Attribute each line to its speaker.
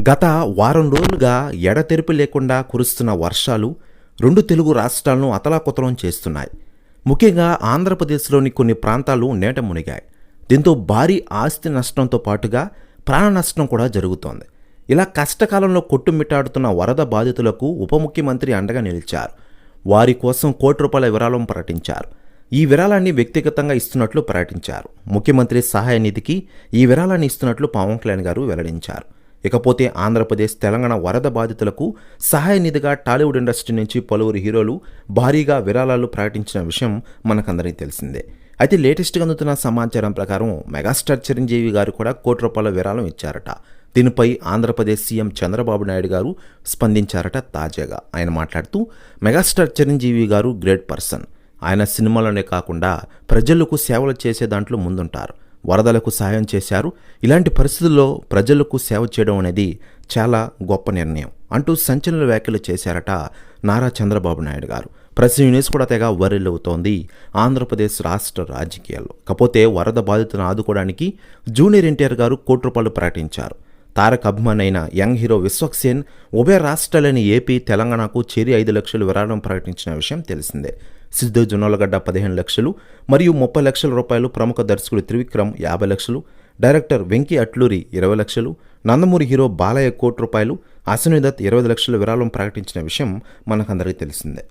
Speaker 1: గత వారం రోజులుగా ఎడతెరిపి లేకుండా కురుస్తున్న వర్షాలు రెండు తెలుగు రాష్ట్రాలను అతలాకుతలం చేస్తున్నాయి. ముఖ్యంగా ఆంధ్రప్రదేశ్లోని కొన్ని ప్రాంతాలు నేట మునిగాయి. దీంతో భారీ ఆస్తి నష్టంతో పాటుగా ప్రాణ నష్టం కూడా జరుగుతోంది. ఇలా కష్టకాలంలో కొట్టుమిట్టాడుతున్న వరద బాధితులకు ఉప ముఖ్యమంత్రి అండగా నిలిచారు. వారి కోసం కోటి రూపాయల విరాళం ప్రకటించారు. ఈ విరాళాన్ని వ్యక్తిగతంగా ఇస్తున్నట్లు ప్రకటించారు. ముఖ్యమంత్రి సహాయ నిధికి ఈ విరాళాన్ని ఇస్తున్నట్లు పవన్ కళ్యాణ్ గారు వెల్లడించారు. ఇకపోతే ఆంధ్రప్రదేశ్ తెలంగాణ వరద బాధితులకు సహాయ నిధిగా టాలీవుడ్ ఇండస్ట్రీ నుంచి పలువురు హీరోలు భారీగా విరాళాలు ప్రకటించిన విషయం మనకందరికీ తెలిసిందే. అయితే లేటెస్ట్గా అందుతున్న సమాచారం ప్రకారం మెగాస్టార్ చిరంజీవి గారు కూడా కోటి రూపాయల విరాళం ఇచ్చారట. దీనిపై ఆంధ్రప్రదేశ్ సీఎం చంద్రబాబు నాయుడు గారు స్పందించారట తాజాగా. ఆయన మాట్లాడుతూ మెగాస్టార్ చిరంజీవి గారు గ్రేట్ పర్సన్. ఆయన సినిమాలోనే కాకుండా ప్రజలకు సేవలు చేసే దాంట్లో ముందుంటారు. వరదలకు సహాయం చేశారు. ఇలాంటి పరిస్థితుల్లో ప్రజలకు సేవ చేయడం అనేది చాలా గొప్ప నిర్ణయం అంటూ సంచలన వ్యాఖ్యలు చేశారట నారా చంద్రబాబు నాయుడు గారు. ప్రెస్ న్యూస్ కూడా తెగ అవుతోంది. ఆంధ్రప్రదేశ్ రాష్ట్ర రాజకీయాల్లో. కాకపోతే వరద బాధితులను ఆదుకోవడానికి జూనియర్ ఎన్టీఆర్ గారు కోటి రూపాయలు ప్రకటించారు. తారక్ అభిమాన్ అయిన యంగ్ హీరో విశ్వక్సేన్ ఉభయ రాష్ట్రాలైన ఏపీ తెలంగాణకు చేరి ఐదు లక్షలు విరాళం ప్రకటించిన విషయం తెలిసిందే. సిద్ధు జొన్నలగడ్డ పదిహేను లక్షలు మరియు ముప్పై లక్షల రూపాయలు ప్రముఖ దర్శకుడు త్రివిక్రమ్ యాభై లక్షలు డైరెక్టర్ వెంకీ అట్లూరి ఇరవై లక్షలు నందమూరి హీరో బాలయ్య కోటి రూపాయలు అశ్విని దత్ ఇరవై లక్షల విరాళం ప్రకటించిన విషయం మనకందరికీ తెలిసిందే.